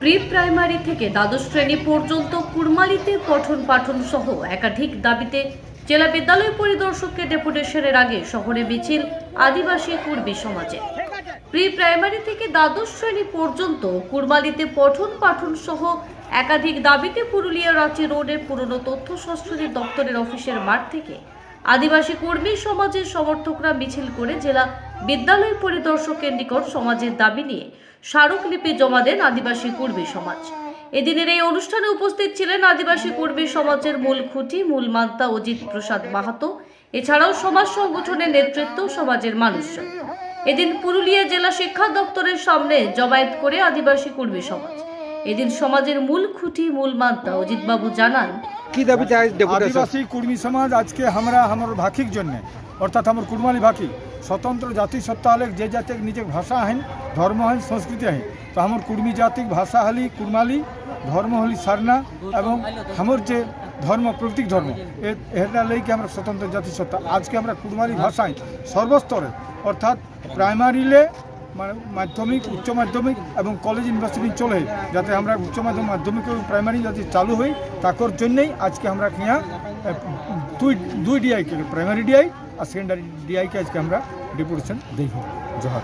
Pre primary থেকে দ্বাদশ শ্রেণি পর্যন্ত কুরমালিতে পঠন পাঠন সহ একাধিক দাবিতে জেলা বিদ্যালয় পরিদর্শককে ডেপুটেশনের আগে শহরে মিছিল আদিবাসী কুর্বী সমাজে। প্রি প্রাইমারি থেকে দ্বাদশ শ্রেণি পর্যন্ত কুরমালিতে পঠন পাঠন সহ একাধিক দাবিতে পুরুলিয়া রাঁচি রোডের পুরনো তথ্য সংস্কৃতি দপ্তরের অফিসের মাঠ থেকে আদিবাসী কর্মী সমাজের সমর্থকরা মিছিল করে জেলা বিদ্যালয় পরিদর্শকের নিকট সমাজের দাবি নিয়ে স্মারকলিপি জমা দেন আদিবাসী কর্মী সমাজ। এদিনের এই অনুষ্ঠানে উপস্থিত ছিলেন আদিবাসী কর্মী সমাজের মূল খুঁটি, মূল মান্তা অজিত প্রসাদ মাহাতো। এছাড়াও সমাজ সংগঠনের নেতৃত্ব সমাজের মানুষজন। এদিন পুরুলিয়া জেলা শিক্ষা দপ্তরের সামনে জমায়েত করে আদিবাসী কর্মী সমাজ। এদিন সমাজের মূল খুঁটি, মূল মান্তা অজিতবাবু জানান কি দাবি আদিবাসী কুর্মী সমাজ আজকে আমরা, আমার ভাষিক জন্য, অর্থাৎ আমার কুরমালি ভাষী স্বতন্ত্র জাতি সত্তা হলে যে জাতি নিজের ভাষা আহেন ধর্ম আহেন সংস্কৃতি আহেন তো আমার কুর্মী জাতিক ভাষা হলি কুরমালি ধর্ম হলি সারনা এবং আমার যে ধর্ম, প্রতীক ধর্ম এটা লইকে আমরা স্বতন্ত্র জাতি সত্তা। আজকে আমরা কুরমালি ভাষায় সর্বস্তরে, অর্থাৎ প্রাইমারিলে মাধ্যমিক, উচ্চ মাধ্যমিক এবং কলেজ ইউনিভার্সিটি চলে, যাতে আমরা উচ্চ মাধ্যমিক মাধ্যমিক এবং প্রাইমারি যাতে চালু হই তাকর জন্যই আজকে আমরা কিনা দুই দুই ডিআইকে প্রাইমারি ডিআই আর সেকেন্ডারি ডিআইকে আজকে আমরা ডিপুটেশন দেখব জহার।